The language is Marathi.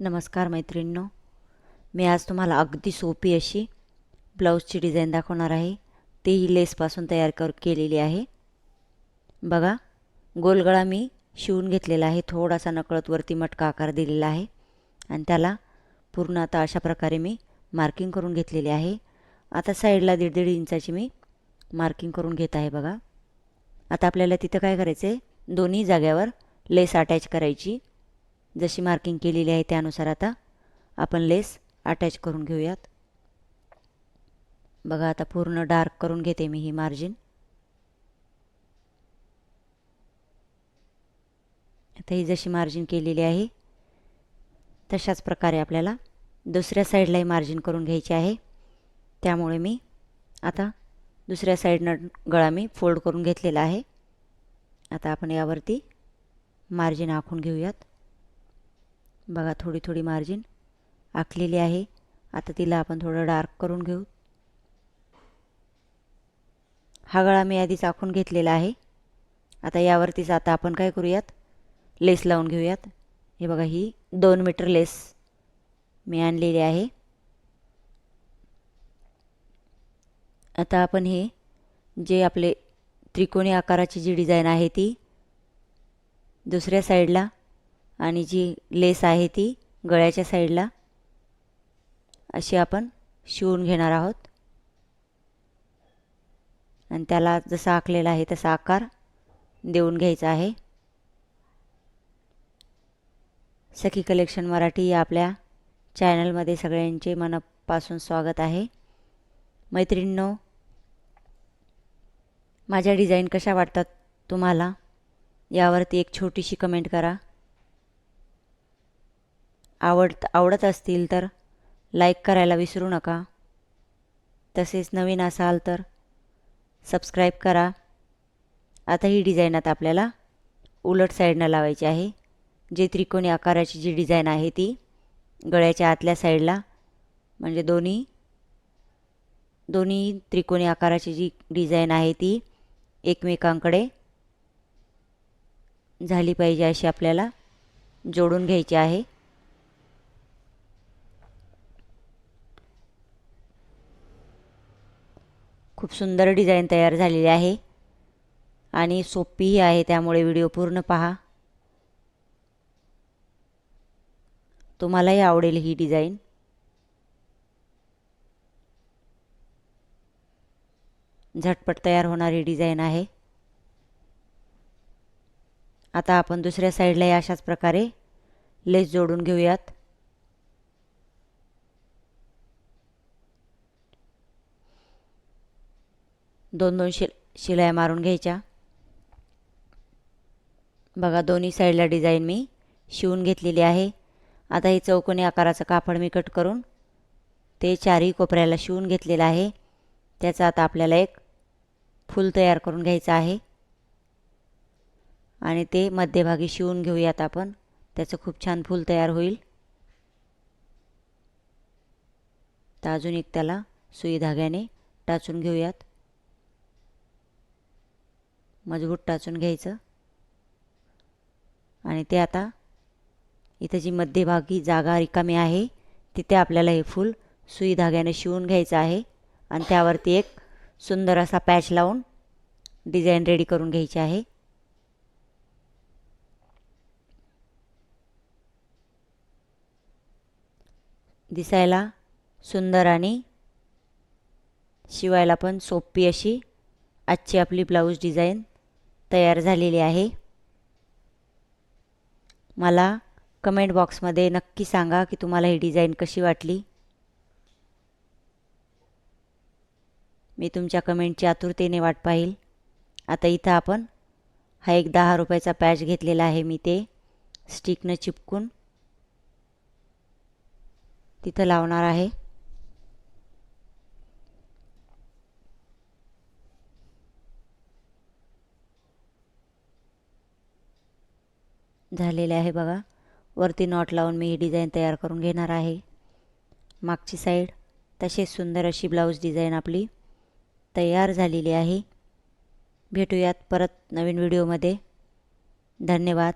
नमस्कार मैत्रिणींनो. मी आज तुम्हाला अगदी सोपी अशी ब्लाऊजची डिझाईन दाखवणार आहे. तेही लेसपासून तयार कर केलेली आहे. बघा गोलगळा मी शिवून घेतलेला आहे. थोडासा नकळत वरती मटका आकार दिलेला आहे. आणि त्याला पूर्ण आता अशा प्रकारे मी मार्किंग करून घेतलेली आहे. आता साईडला दीड दीड इंचाची मी मार्किंग करून घेत आहे बघा. आता आपल्याला तिथं काय करायचं आहे दोन्ही जाग्यावर लेस अटॅच करायची. जशी मार्किंग केलेली आहे त्यानुसार आता आपण लेस अटॅच करून घेऊयात. बघा आता पूर्ण डार्क करून घेते मी ही मार्जिन. आता ही जशी मार्जिन केलेली आहे तशाच प्रकारे आपल्याला दुसऱ्या साईडलाही मार्जिन करून घ्यायची आहे. त्यामुळे मी आता दुसऱ्या साईडनं गळा मी फोल्ड करून घेतलेला आहे. आता आपण यावरती मार्जिन आखून घेऊयात. बघा थोडी थोडी मार्जिन आखलेली आहे. आता तिला आपण थोडं डार्क करून घेऊ. हा गळा मी आधीच आखून घेतलेला आहे. आता यावरतीच आता आपण काय करूयात? लेस लावून घेऊयात. हे बघा ही दोन मीटर लेस मी आणलेली आहे. आता आपण हे जे आपले त्रिकोणी आकाराची जी डिझाईन आहे ती दुसऱ्या साईडला आणि जी लेस आहे ती गळ्याच्या साईडला अशी आपण शिवून घेणार आहोत. आणि त्याला जसा आखलेला आहे तसा आकार देऊन घ्यायचा आहे. सखी कलेक्शन मराठी या आपल्या चॅनलमध्ये सगळ्यांचे मनापासून स्वागत आहे. मैत्रिणींनो माझ्या डिझाईन कशा वाटतात तुम्हाला? यावरती एक छोटीशी कमेंट करा. आवडत आवडत असतील तर लाईक करायला विसरू नका. तसेच नवीन असाल तर सबस्क्राईब करा. आता ही डिझाईन आता आपल्याला उलट साईडनं लावायची आहे. जे त्रिकोणी आकाराची जी डिझाईन आहे ती गळ्याच्या आतल्या साईडला म्हणजे दोन्ही दोन्ही त्रिकोणी आकाराची जी डिझाईन आहे ती एकमेकांकडे झाली पाहिजे अशी आपल्याला जोडून घ्यायची आहे. खूप सुंदर डिझाईन तयार झालेली आहे. आणि सोपीही आहे त्यामुळे व्हिडिओ पूर्ण पहा. तुम्हालाही आवडेल ही डिझाईन. झटपट तयार होणारी डिझाईन आहे. आता आपण दुसऱ्या साईडलाही अशाच प्रकारे लेस जोडून घेऊयात. दोन दोन शिल शिलाया मारून घ्यायच्या. बघा दोन्ही साईडला डिझाईन मी शिवून घेतलेली आहे. आता हे चौकोनी आकाराचं कापड मी कट करून ते चारही कोपऱ्याला शिवून घेतलेलं आहे. त्याचं आता आपल्याला एक फूल तयार करून घ्यायचं आहे. आणि ते मध्यभागी शिवून घेऊयात आपण. त्याचं खूप छान फूल तयार होईल. तर अजून एक त्याला सुई धाग्याने टाचून घेऊयात. मजबूत टाचून घ्यायचं. आणि ते आता इथं जी मध्यभागी जागा रिकामी आहे तिथे आपल्याला हे फूल सुई धाग्याने शिवून घ्यायचं आहे. आणि त्यावरती एक सुंदर असा पॅच लावून डिझाईन रेडी करून घ्यायची आहे. दिसायला सुंदर आणि शिवायला पण सोपी अशी आजची आपली ब्लाऊज डिझाईन तयार झालेली आहे. मला कमेंट बॉक्समध्ये नक्की सांगा की तुम्हाला ही डिझाईन कशी वाटली. मी तुमच्या कमेंटची आतुरतेने वाट पाहिल. आता इथं आपण हा एक दहा रुपयाचा पॅच घेतलेला आहे मी ते. स्टिकनं चिपकून. तिथं लावणार आहे. झालेले आहे बघा. वरती नॉट लावून मी ही डिझाईन तयार करून घेणार आहे. मागची साईड तसेच सुंदर अशी ब्लाऊज डिझाईन आपली तयार झालेली आहे. भेटूयात परत नवीन व्हिडिओमध्ये. धन्यवाद.